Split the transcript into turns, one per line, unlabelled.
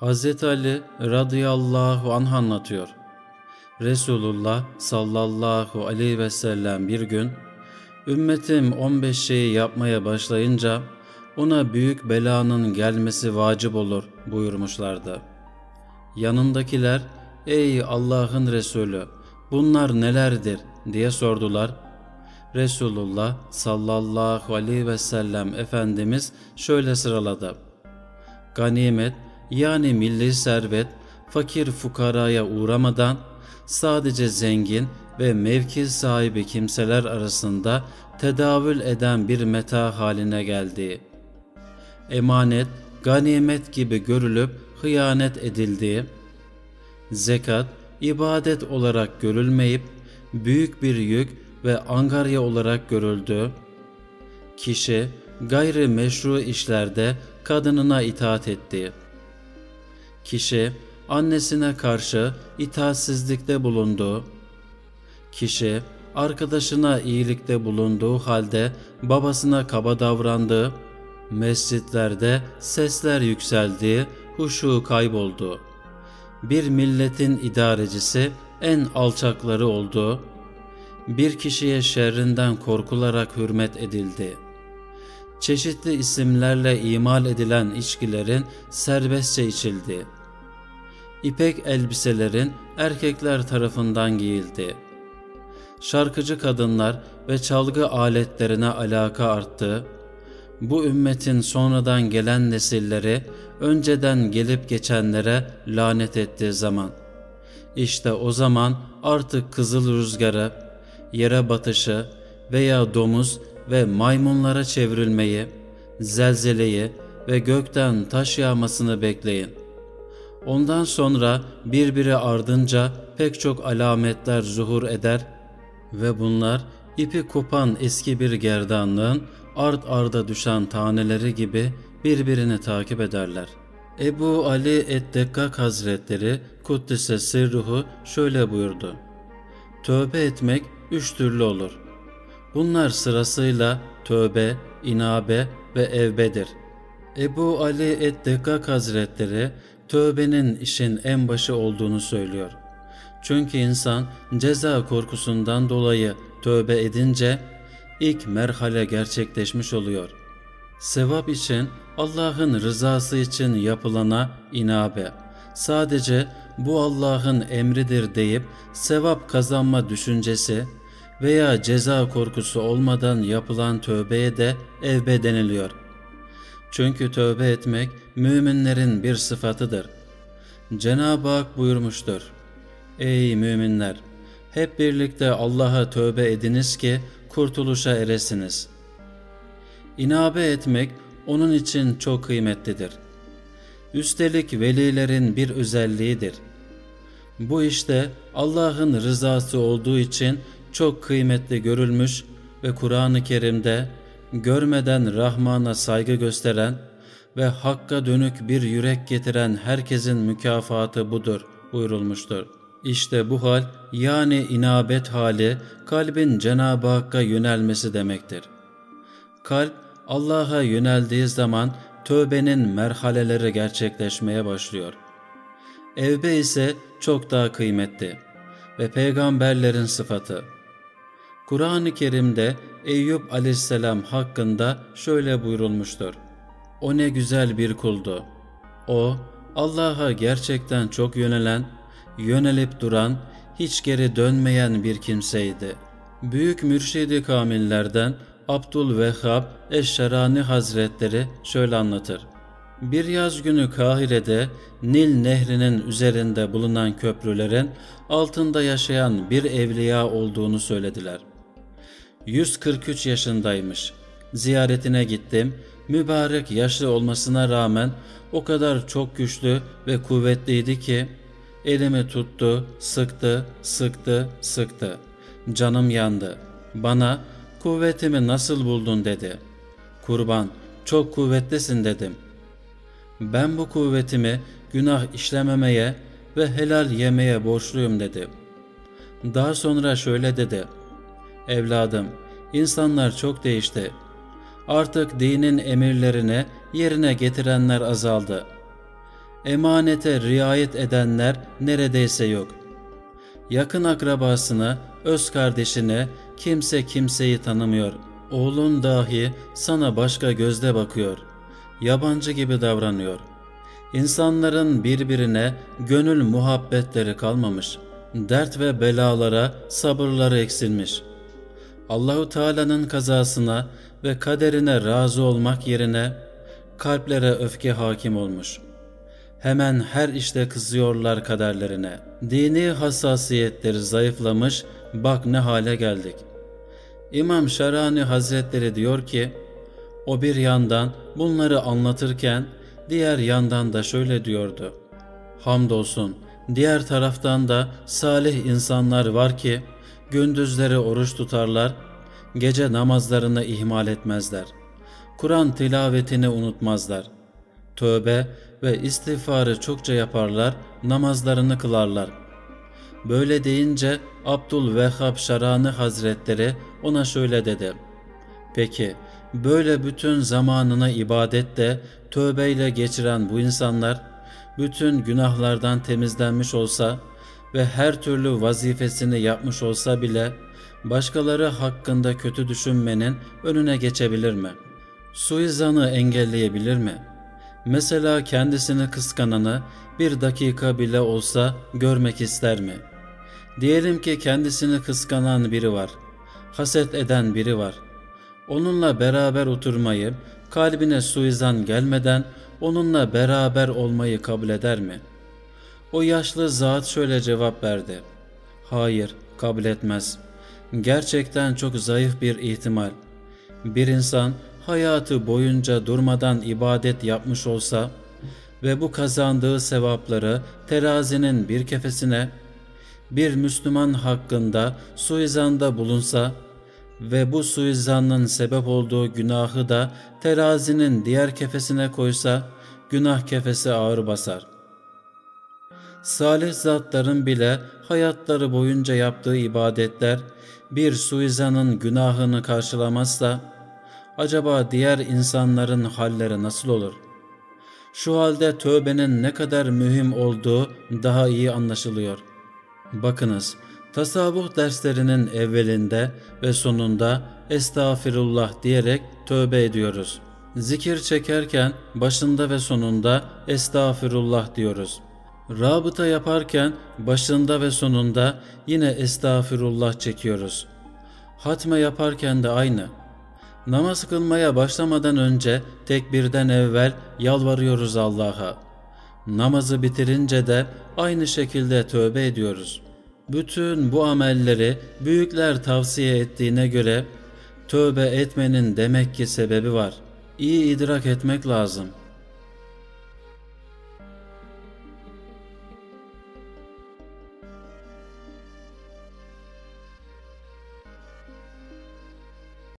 Hazreti Ali radıyallahu anh anlatıyor. Resulullah sallallahu aleyhi ve sellem bir gün ümmetim 15 şeyi yapmaya başlayınca ona büyük belanın gelmesi vacip olur buyurmuşlardı. Yanındakiler ey Allah'ın Resulü bunlar nelerdir diye sordular. Resulullah sallallahu aleyhi ve sellem Efendimiz şöyle sıraladı. Ganimet yani milli servet fakir fukaraya uğramadan sadece zengin ve mevki sahibi kimseler arasında tedavül eden bir meta haline geldiği, emanet, ganimet gibi görülüp hıyanet edildiği, zekat, ibadet olarak görülmeyip büyük bir yük ve angarya olarak görüldüğü, kişi gayri meşru işlerde kadınına itaat ettiği, kişi annesine karşı itaatsizlikte bulunduğu, kişi arkadaşına iyilikte bulunduğu halde babasına kaba davrandığı, mescitlerde sesler yükseldiği, huşu kaybolduğu, bir milletin idarecisi en alçakları olduğu, bir kişiye şerrinden korkularak hürmet edildi. Çeşitli isimlerle imal edilen içkilerin serbestçe içildi. İpek elbiselerin erkekler tarafından giyildi. Şarkıcı kadınlar ve çalgı aletlerine alaka arttı. Bu ümmetin sonradan gelen nesilleri önceden gelip geçenlere lanet ettiği zaman. İşte o zaman artık kızıl rüzgarı, yere batışı veya domuz ve maymunlara çevrilmeyi, zelzeleyi ve gökten taş yağmasını bekleyin. Ondan sonra birbiri ardınca pek çok alametler zuhur eder ve bunlar ipi kopan eski bir gerdanlığın ard arda düşen taneleri gibi birbirini takip ederler. Ebu Ali Eddekkak Hazretleri Kuddise Sirruhu şöyle buyurdu. Tövbe etmek üç türlü olur. Bunlar sırasıyla tövbe, inabe ve evbedir. Ebu Ali Eddekkak Hazretleri tövbenin işin en başı olduğunu söylüyor. Çünkü insan ceza korkusundan dolayı tövbe edince ilk merhale gerçekleşmiş oluyor. Sevap için Allah'ın rızası için yapılana inabe. Sadece bu Allah'ın emridir deyip sevap kazanma düşüncesi veya ceza korkusu olmadan yapılan tövbeye de evbe deniliyor. Çünkü tövbe etmek müminlerin bir sıfatıdır. Cenab-ı Hak buyurmuştur. Ey müminler! Hep birlikte Allah'a tövbe ediniz ki kurtuluşa eresiniz. İnabe etmek onun için çok kıymetlidir. Üstelik velilerin bir özelliğidir. Bu işte Allah'ın rızası olduğu için çok kıymetli görülmüş ve Kur'an-ı Kerim'de görmeden Rahman'a saygı gösteren ve Hakk'a dönük bir yürek getiren herkesin mükafatı budur buyurulmuştur. İşte bu hal yani inabet hali kalbin Cenab-ı Hakk'a yönelmesi demektir. Kalp Allah'a yöneldiği zaman tövbenin merhaleleri gerçekleşmeye başlıyor. Evbe ise çok daha kıymetli ve peygamberlerin sıfatı. Kur'an-ı Kerim'de Eyüp aleyhisselam hakkında şöyle buyurulmuştur. O ne güzel bir kuldu. O Allah'a gerçekten çok yönelen, yönelip duran, hiç geri dönmeyen bir kimseydi. Büyük mürşidi kamillerden Abdülvehhab Eşşerani Hazretleri şöyle anlatır. Bir yaz günü Kahire'de Nil nehrinin üzerinde bulunan köprülerin altında yaşayan bir evliya olduğunu söylediler. 143 yaşındaymış. Ziyaretine gittim. Mübarek yaşlı olmasına rağmen o kadar çok güçlü ve kuvvetliydi ki elimi tuttu, sıktı, sıktı, sıktı. Canım yandı. Bana kuvvetimi nasıl buldun dedi. Kurban çok kuvvetlisin dedim. Ben bu kuvvetimi günah işlememeye ve helal yemeye borçluyum dedi. Daha sonra şöyle dedi. Evladım, insanlar çok değişti. Artık dinin emirlerini yerine getirenler azaldı. Emanete riayet edenler neredeyse yok. Yakın akrabasını, öz kardeşine kimse kimseyi tanımıyor. Oğlun dahi sana başka gözle bakıyor. Yabancı gibi davranıyor. İnsanların birbirine gönül muhabbetleri kalmamış. Dert ve belalara sabırları eksilmiş. Allahu Teala'nın kazasına ve kaderine razı olmak yerine kalplere öfke hakim olmuş. Hemen her işte kızıyorlar kaderlerine. Dini hassasiyetleri zayıflamış, bak ne hale geldik. İmam Şarani Hazretleri diyor ki, o bir yandan bunları anlatırken diğer yandan da şöyle diyordu. Hamdolsun diğer taraftan da salih insanlar var ki gündüzleri oruç tutarlar, gece namazlarını ihmal etmezler. Kur'an tilavetini unutmazlar. Tövbe ve istiğfarı çokça yaparlar, namazlarını kılarlar. Böyle deyince Abdülvehhab Şarani Hazretleri ona şöyle dedi. Peki böyle bütün zamanını ibadette tövbeyle geçiren bu insanlar bütün günahlardan temizlenmiş olsa ve her türlü vazifesini yapmış olsa bile başkaları hakkında kötü düşünmenin önüne geçebilir mi? Suizanı engelleyebilir mi? Mesela kendisini kıskananı bir dakika bile olsa görmek ister mi? Diyelim ki kendisini kıskanan biri var, haset eden biri var. Onunla beraber oturmayı, kalbine suizan gelmeden onunla beraber olmayı kabul eder mi? O yaşlı zat şöyle cevap verdi. Hayır, kabul etmez. Gerçekten çok zayıf bir ihtimal. Bir insan hayatı boyunca durmadan ibadet yapmış olsa ve bu kazandığı sevapları terazinin bir kefesine bir Müslüman hakkında suizanda bulunsa ve bu suizanın sebep olduğu günahı da terazinin diğer kefesine koysa günah kefesi ağır basar. Salih zatların bile hayatları boyunca yaptığı ibadetler bir suizanın günahını karşılamazsa acaba diğer insanların halleri nasıl olur? Şu halde tövbenin ne kadar mühim olduğu daha iyi anlaşılıyor. Bakınız, tasavvuf derslerinin evvelinde ve sonunda estağfirullah diyerek tövbe ediyoruz. Zikir çekerken başında ve sonunda estağfirullah diyoruz. Rabıta yaparken başında ve sonunda yine estağfirullah çekiyoruz. Hatme yaparken de aynı. Namaz kılmaya başlamadan önce tekbirden evvel yalvarıyoruz Allah'a. Namazı bitirince de aynı şekilde tövbe ediyoruz. Bütün bu amelleri büyükler tavsiye ettiğine göre tövbe etmenin demek ki sebebi var. İyi idrak etmek lazım.